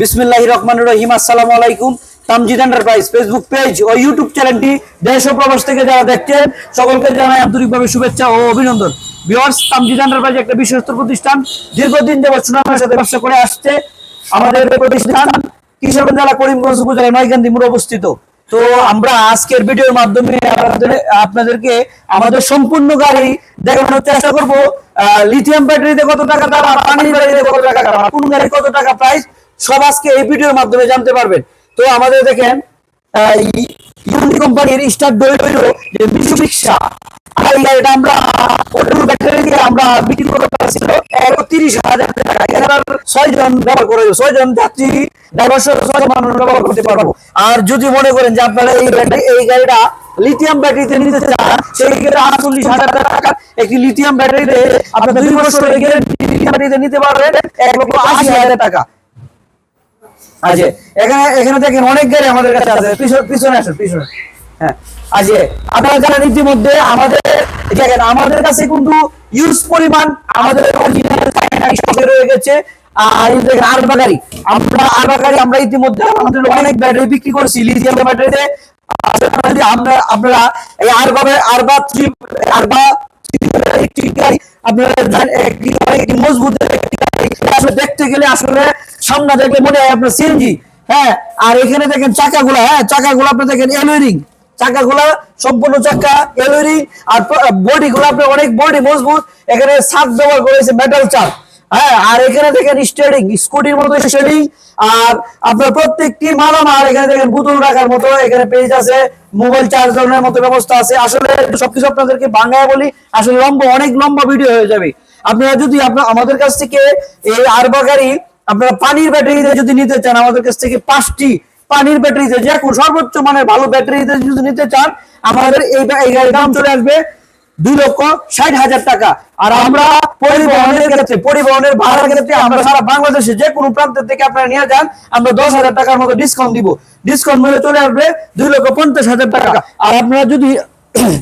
বিসমিল্লাহ রহমান রহিম, আসসালামু আলাইকুম। তামজিদ এন্টারপ্রাইজ ফেসবুক পেজ ও ইউটিউব চ্যানেলটি দেশ ও প্রবাস থেকে যারা দেখছেন, সকলকে জানাই আন্তরিকভাবে শুভেচ্ছা ও অভিনন্দন। বিহার্স তামজিদ এন্টারপ্রাইজ একটা বিশ্বস্ত প্রতিষ্ঠান, দীর্ঘদিন যাবৎ সুনামের সাথে ব্যবসা করে আসছে। আমাদের প্রতিষ্ঠান কিশোরগঞ্জ জেলা করিমগঞ্জ উপজেলা নয়কান্দি মোড় অবস্থিত। তো আমরা আজকের ভিডিওর মাধ্যমে আপনাদের, আপনাদেরকে আমাদের সম্পূর্ণ গাড়ি দেখানোর চেষ্টা করব। লিথিয়াম ব্যাটারিতে কত টাকা দাম, পানির ব্যাটারিতে কত টাকা দাম, কোন গাড়ি কত টাকা প্রাইস সব আজকে এই ভিডিওর মাধ্যমে জানতে পারবেন। তো আমাদের দেখেন ইউনি কোম্পানির স্টার ডোয়েলো যে মিশুরিক্সা আর এই গাড়িটা আমরা ওটার ব্যাটারি দিয়ে আমরা বিক্রি করতে পারছিল একত্রিশ হাজার টাকা। এখানে ছয় জন ব্যবহার করে ছয় জন যাত্রী ড্রাইভার সহ ছয় জন ব্যবহার করতে পারব। আর যদি মনে করেন যে আপনারা এই ব্যাটারি এই গাড়িটা লিথিয়াম ব্যাটারিতে নিতে চান সেই ক্ষেত্রে আটচল্লিশ হাজার টাকা একটি লিথিয়াম ব্যাটারিতে আপনার দুই বছর লিথিয়াম ব্যাটারিতে নিতে পারবেন, এক লক্ষ আশি হাজার টাকা। আচ্ছা। এখানে এখানে দেখেন অনেক গাড়ি আমাদের কাছে আছে। পিছনে পিছনে আসুন পিছনে। হ্যাঁ আপনারা জানেন ইতিমধ্যে আমাদের দেখেন আমাদের কাছে কিন্তু ইউজ পরিমাণ আমাদের রয়ে গেছে। আর দেখেন আরবা গাড়ি আমরা আরবা গাড়ি আমরা ইতিমধ্যে আমাদের অনেক ব্যাটারি বিক্রি করছি লিথিয়াম ব্যাটারিতে আমরা আপনারা এই আরবা আরবা থ্রি আরবা আপনারা একটি মজবুত দেখতে গেলে আসলে সামনে দেখলে মনে হয় আপনার সিএনজি? হ্যাঁ আর এখানে দেখেন চাকাগুলা হ্যাঁ চাকাগুলো আপনি দেখেন এলোরিং চাকাগুলা, সম্পূর্ণ চাকা এলোরিং আর বডি গুলো আপনার অনেক বডি মজবুত। এখানে সাত ব্যবহার করেছে মেটাল চাপ হ্যাঁ আর এখানে দেখেন স্টেডিং স্কুটির মতো স্টেডিং আর আপনার প্রত্যেকটি মালামাল, এখানে দেখেন বোতল রাখার মতো, এখানে পেজ আছে মোবাইল চার্জ চার্জারের মতো ব্যবস্থা আছে। আসলে সবকিছু আপনাদেরকে বাংলায় বলি, আসলে লম্বা, অনেক লম্বা ভিডিও হয়ে যাবে। আপনারা যদি আপনার, আমাদের কাছ থেকে এই আরবা গাড়ি আপনারা পানির ব্যাটারিতে যদি নিতে চান, আমাদের কাছ থেকে পাঁচটি পানির ব্যাটারিতে যে কোনো সর্বোচ্চ মানের ভালো ব্যাটারিতে যদি নিতে চান, আমাদের এই গাড়ির দাম চলে আসবে দুই লক্ষ ষাট হাজার টাকা। আর আমরা পরিবহনের ক্ষেত্রে, পরিবহনের ভাড়ার ক্ষেত্রে আমরা সারা বাংলাদেশে যে কোনো প্রান্ত থেকে আপনারা নিয়ে যান, আমরা দশ হাজার টাকার মতো ডিসকাউন্ট দিব। ডিসকাউন্ট মূল্য চলে আসবে দুই লক্ষ পঞ্চাশ হাজার টাকা। আর আপনারা যদি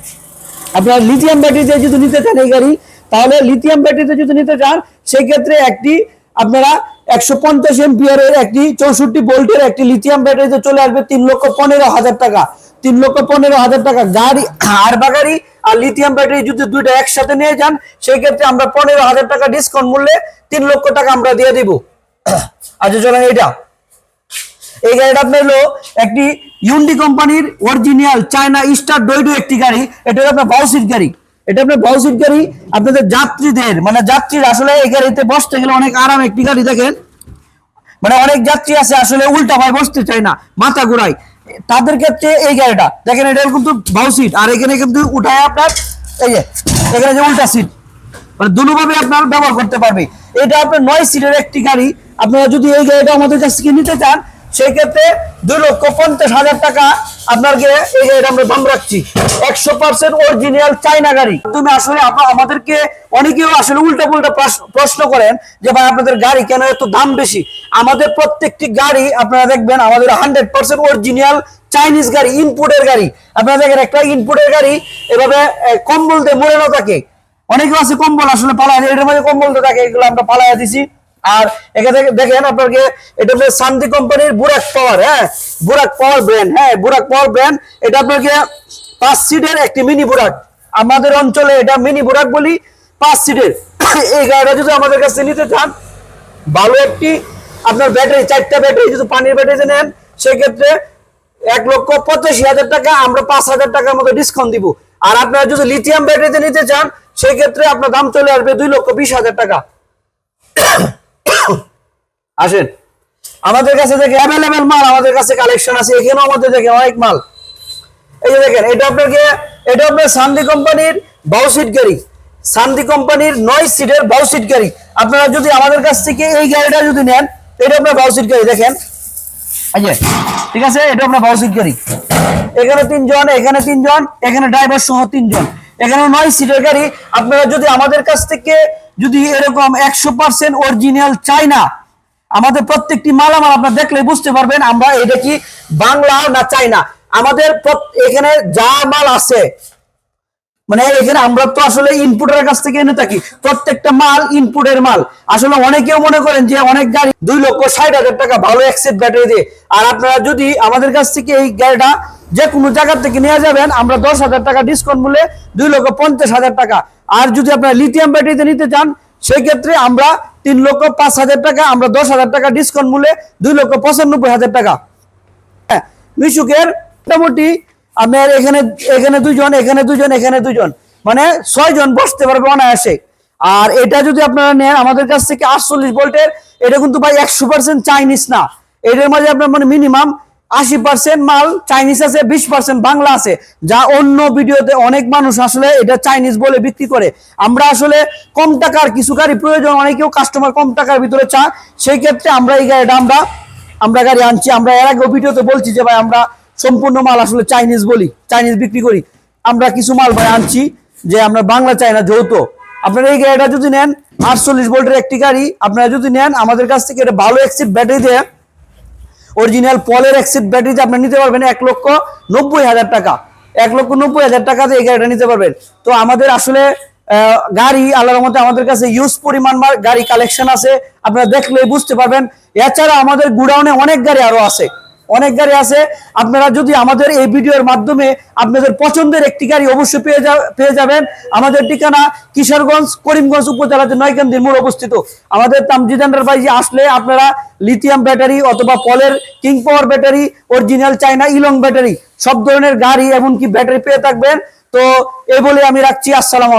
আপনারা লিথিয়াম ব্যাটারিতে যদি নিতে চান এই গাড়ি, তাহলে লিথিয়াম ব্যাটারিতে যদি নিতে চান সেই ক্ষেত্রে একটি আপনারা একশো পঞ্চাশ এমপিয়ারের একটি চৌষট্টি ভোল্টের একটি লিথিয়াম ব্যাটারিতে চলে আসবে তিন লক্ষ পনেরো হাজার টাকা। তিন লক্ষ পনেরো হাজার টাকা। গাড়ি, আর বা গাড়ি আর লিথিয়াম ব্যাটারি যদি দুইটা একসাথে নিয়ে যান সেই ক্ষেত্রে আমরা পনেরো হাজার টাকা ডিসকাউন্ট মূল্যে তিন লক্ষ টাকা আমরা দিয়ে দিব। আচ্ছা চলেন এটা এই গাড়িটা আপনার হলো একটি ইউন্ডি কোম্পানির অরিজিনাল চায়না স্টার ডোইডো একটি গাড়ি। এটা হলো আপনার বাউসিট গাড়ি। এটা আপনার বাউসিট গাড়ি, আপনাদের যাত্রীদের মানে যাত্রীরা আসলে এই গাড়িতে বসতে গেলে অনেক আরাম একটি গাড়ি, দেখেন। মানে অনেক যাত্রী আছে, আসলে উল্টা ভাই বসতে চায় না, মাথা ঘুরাই তাদের ক্ষেত্রে এই গাড়িটা, দেখেন এটা কিন্তু বাউ সিট আর এখানে কিন্তু উঠায় আপনার, এই যে, এখানে যে উল্টা সিট মানে দুভাবে আপনার ব্যবহার করতে পারবে। এটা আপনার নয় সিটের একটি গাড়ি, আপনারা যদি এই গাড়িটা আমাদের কাছ থেকে নিতে চান সেই ক্ষেত্রে দুই লক্ষ পঞ্চাশ হাজার টাকা আপনাকে এই আমরা দাম রাখছি। একশো পার্সেন্ট অরিজিনাল চাইনা গাড়ি। তুমি আসলে আমাদেরকে অনেকেও আসলে উল্টা পুল্টা প্রশ্ন করেন যে ভাই আপনাদের গাড়ি কেন এত দাম বেশি? আমাদের প্রত্যেকটি গাড়ি আপনারা দেখবেন আমাদের হান্ড্রেড পার্সেন্ট অরিজিনাল চাইনিজ গাড়ি ইনপুটের গাড়ি। আপনারা দেখেন একটা ইনপুটের গাড়ি এভাবে আহ, কম্বল দিয়ে মোড়ানো থাকে। অনেকে আছে কম্বল আসলে পালায় এটার মধ্যে কম্বল তো থাকে এগুলো আমরা পালাইয়া দিছি। আর এখানে দেখেন আপনাকে, এটা হচ্ছে শান্তি কোম্পানির বুরাক পাওয়ার হ্যাঁ? বুরাক পাওয়ার ব্র্যান্ড হ্যাঁ বুরাক পাওয়ার ব্র্যান্ড এটা আপনাকে পাঁচ সিটের একটি মিনি বুরাক আমাদের অঞ্চলে এটা মিনি বুরাক বলি, পাঁচ সিটের এই গাড়িটা যদি আমাদের কাছে নিতে চান, ভালো একটি, আপনার ব্যাটারি চারটা ব্যাটারি যদি পানির ব্যাটারি নেন, সেক্ষেত্রে এক লক্ষ পঁচাশি হাজার টাকা, আমরা পাঁচ হাজার টাকার মতো ডিসকাউন্ট দিব। আর আপনারা যদি লিথিয়াম ব্যাটারিতে নিতে চান সেই ক্ষেত্রে আপনার দাম চলে আসবে দুই লক্ষ বিশ হাজার টাকা। আসেন। আমাদের কাছে দেখে অ্যাভেলেবেল মাল আমাদের কাছে কালেকশন আছে, এখানেও আমাদের দেখে অনেক মাল। এই যে দেখেন, এটা আপনাকে, এটা আপনার সান্দি কোম্পানির বাউসিট গাড়ি সান্দি কোম্পানির নয় সিটের বাউসিট গাড়ি আপনারা যদি আমাদের কাছ থেকে এই গাড়িটা যদি নেন, এটা আপনার বাউসিট গাড়ি দেখেন। ঠিক আছে? এটা আপনার বাউসিট গাড়ি এখানে তিনজন এখানে তিনজন, এখানে ড্রাইভার সহ তিনজন। এখানে নয় সিটের গাড়ি আপনারা যদি আমাদের কাছ থেকে যদি এরকম একশো পার্সেন্ট অরিজিনাল চাই না আমাদের প্রত্যেকটি মালামাল আপনার দেখলে বুঝতে পারবেন আমরা এটা কি বাংলা না চাই না আমাদের এখানে যা মাল আছে মানে এখানে আমরা তো আসলে ইনপুটের কাছ থেকে এনে থাকি। প্রত্যেকটা মাল ইনপুটের মাল। আসলে অনেকেও মনে করেন যে অনেক গাড়ি দুই লক্ষ ষাট হাজার টাকা ভালো এক্সেট ব্যাটারি দিয়ে। আর আপনারা যদি আমাদের কাছ থেকে এই গাড়িটা যে কোনো জায়গা থেকে নিয়ে যাবেন, আমরা দশ হাজার টাকা ডিসকাউন্ট মূল্যে দুই লক্ষ পঞ্চাশ হাজার টাকা। আর যদি আপনারা লিথিয়াম ব্যাটারিতে নিতে চান সেই ক্ষেত্রে আমরা তিন লক্ষ পাঁচ হাজার টাকা আমরা দশ হাজার টাকা ডিসকাউন্ট মূল্যে দুই লক্ষ পঁচানব্বই হাজার টাকা। হ্যাঁ, মিশুকের মোটামুটি আপনার এখানে এখানে দুজন এখানে দুজন এখানে দুজন মানে ছয়জন বসতে পারবে অনায়াসে। আর এটা যদি আপনারা নেন আমাদের কাছ থেকে আটচল্লিশ ভোল্টের এটা কিন্তু ভাই একশো পার্সেন্ট চাইনিজ না। এটার মাঝে আপনার মানে মিনিমাম আশি পার্সেন্ট মাল চাইনিজ আছে, বিশ পার্সেন্ট বাংলা আছে। যা অন্য ভিডিওতে অনেক মানুষ আসলে এটা চাইনিজ বলে বিক্রি করে। আমরা আসলে কম টাকার কিছু গাড়ি প্রয়োজন, অনেকেও কাস্টমার কম টাকার ভিতরে চায়। সেই ক্ষেত্রে আমরা এই গাড়িটা আমরা আমরা গাড়ি আনছি। আমরা এর আগেও ভিডিওতে বলছি যে ভাই, আমরা সম্পূর্ণ মাল আসলে চাইনিজ বলি চাইনিজ বিক্রি করি। আমরা কিছু মাল ভাই আনছি যে আমরা বাংলা চাই না যৌথ। আপনারা এই গাড়িটা যদি নেন, আটচল্লিশ ভোল্টের একটি গাড়ি, আপনারা যদি নেন, আমাদের কাছ থেকে এটা ভালো এক্সিট ব্যাটারি দিয়ে অরিজিনাল পলের এক্সিট ব্যাটারিতে আপনি নিতে পারবেন এক লক্ষ নব্বই হাজার টাকা। এক লক্ষ নব্বই হাজার টাকাতে এই গাড়িটা নিতে পারবেন। তো আমাদের আসলে গাড়ি আল্লাহর মতে আমাদের কাছে ইউজ পরিমাণ গাড়ি কালেকশন আছে। আপনারা দেখলে বুঝতে পারবেন। এছাড়া আমাদের গুডাউনে অনেক গাড়ি আরও আছে। অনেক গাড়ি আছে। আপনারা যদি আমাদের এই ভিডিওর মাধ্যমে আপনাদের পছন্দের একটি গাড়ি অবশ্যই পেয়ে পেয়ে যাবেন। আমাদের ঠিকানা কিশোরগঞ্জ, করিমগঞ্জ উপজেলাতে নয়কান্দির মোড় অবস্থিত। আমাদের তামজিদ এন্টারপ্রাইজে আসলে আপনারা লিথিয়াম ব্যাটারি অথবা পলের king power battery original China ইলং battery সব ধরনের গাড়ি এমনকি ব্যাটারি পেয়ে থাকবেন। তো এই বলে আমি রাখছি। আসসালাম